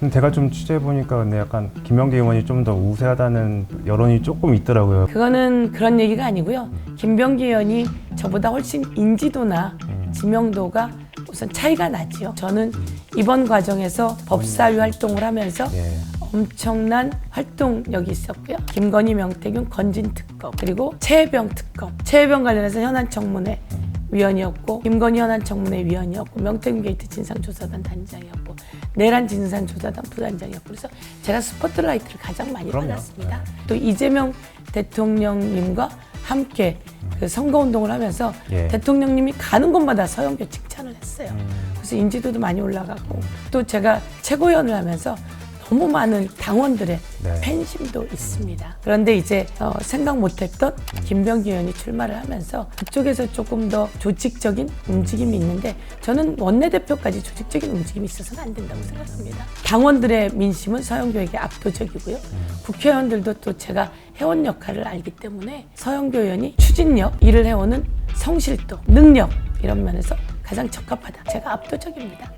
근데 제가 좀 취재해 보니까 근데 약간 김명기 의원이 좀 더 우세하다는 여론이 조금 있더라고요. 그거는 그런 얘기가 아니고요. 김병기 의원이 저보다 훨씬 인지도나 음. 지명도가 우선 차이가 나지요. 저는 이번 과정에서 법사위 활동을 하면서 예. 엄청난 활동력이 있었고요. 김건희, 명태균, 건진 특검 그리고 최혜병 특검. 최혜병 관련해서 현안 청문회 위원이었고 김건희 현안 청문회 위원이었고 명태균 게이트 진상조사단 단장이었고 내란 진상조사단 부단장이었고 그래서 제가 스포트라이트를 가장 많이 그럼요. 받았습니다. 또 이재명 대통령님과 함께 그 선거운동을 하면서 예. 대통령님이 가는 곳마다 서영교 칭찬을 했어요. 그래서 인지도도 많이 올라가고 또 제가 최고위원을 하면서 너무 많은 당원들의 네. 팬심도 있습니다. 그런데 이제 어, 생각 못했던 김병기 의원이 출마를 하면서 그쪽에서 조금 더 조직적인 움직임이 있는데 저는 원내대표까지 조직적인 움직임이 있어서는 안 된다고 생각합니다. 당원들의 민심은 서영교에게 압도적이고요. 국회의원들도 또 제가 해온 역할을 알기 때문에 서영교 의원이 추진력, 일을 해오는 성실도, 능력 이런 면에서 가장 적합하다. 제가 압도적입니다.